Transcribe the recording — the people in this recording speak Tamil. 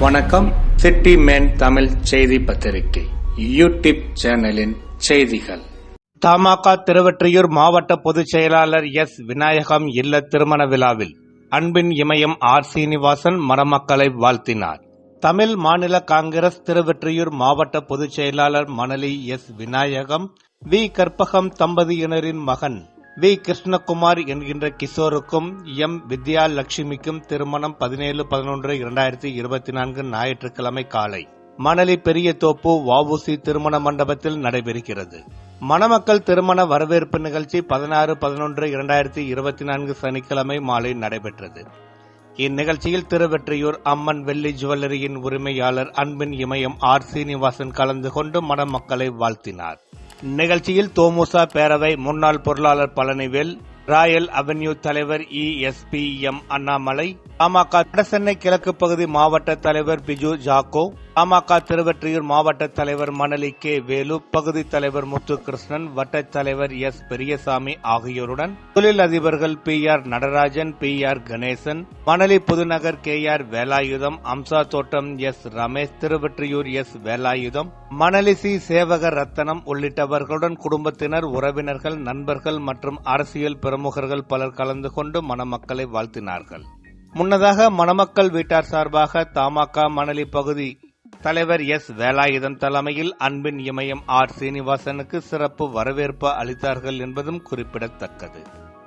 வணக்கம். சிட்டி மேன் தமிழ் செய்தி பத்திரிகை. யூடியூப் சேனலின் செய்திகள். தமாக திருவற்றியூர் மாவட்ட பொதுச் செயலாளர் எஸ். விநாயகம் இல்ல திருமண விழாவில் அன்பின் இமயம் ஆர். சீனிவாசன் மணமக்களை வாழ்த்தினார். தமிழ் மாநில காங்கிரஸ் திருவெற்றியூர் மாவட்ட பொதுச் செயலாளர் மணலி எஸ். விநாயகம் வி. கற்பகம் தம்பதியினரின் மகன் வி. கிருஷ்ணகுமார் என்கின்ற கிஷோருக்கும் எம். வித்யா லட்சுமிக்கும் திருமணம் பதினேழு பதினொன்று இரண்டாயிரத்தி இருபத்தி நான்கு ஞாயிற்றுக்கிழமை காலை. மணலி பெரிய தோப்பு வவுசி திருமண மண்டபத்தில் நடைபெறுகிறது. மணமக்கள் திருமண வரவேற்பு நிகழ்ச்சி பதினாறு பதினொன்று இரண்டாயிரத்தி இருபத்தி நான்கு சனிக்கிழமை மாலை நடைபெற்றது. இந்நிகழ்ச்சியில் திருவெற்றியூர் அம்மன் வெள்ளி ஜுவல்லரியின் உரிமையாளர் அன்பின் இமயம் ஆர். சீனிவாசன் கலந்து கொண்டு மணமக்களை வாழ்த்தினார். நிகழ்ச்சியில் தோமுசா பேரவை முன்னாள் பொருளாளர் பழனிவேல் ராயல் அவென்யூ தலைவர் E S P M Annamalai PMK Chennai கிழக்கு பகுதி மாவட்ட தலைவர் பிஜு ஜாக்கோ பாமக திருவெற்றியூர் மாவட்ட தலைவர் மணலி கே. வேலு பகுதி தலைவர் முத்துகிருஷ்ணன் வட்டத் தலைவர் எஸ். பெரியசாமி ஆகியோருடன் தொழில் அதிபர்கள் P. R. Natarajan P. R. Ganesan Manali Pudunagar K. R. Velayutham Amsa Thottam S. Ramesh Thiruvottiyur S. Velayutham Manali C. Sevagar Rathnam உள்ளிட்டவர்களுடன் குடும்பத்தினர் உறவினர்கள் நண்பர்கள் மற்றும் அரசியல் பிரமுகர்கள் பலர் கலந்து கொண்டு மணமக்களை வாழ்த்தினார்கள். முன்னதாக மணமக்கள் வீட்டார் சார்பாக தமாக மணலி பகுதி தலைவர் எஸ். வேலாயுதம் தலைமையில் அன்பின் இமயம் ஆர். சீனிவாசனுக்கு சிறப்பு வரவேற்பு அளித்தார்கள் என்பதும் குறிப்பிடத்தக்கது.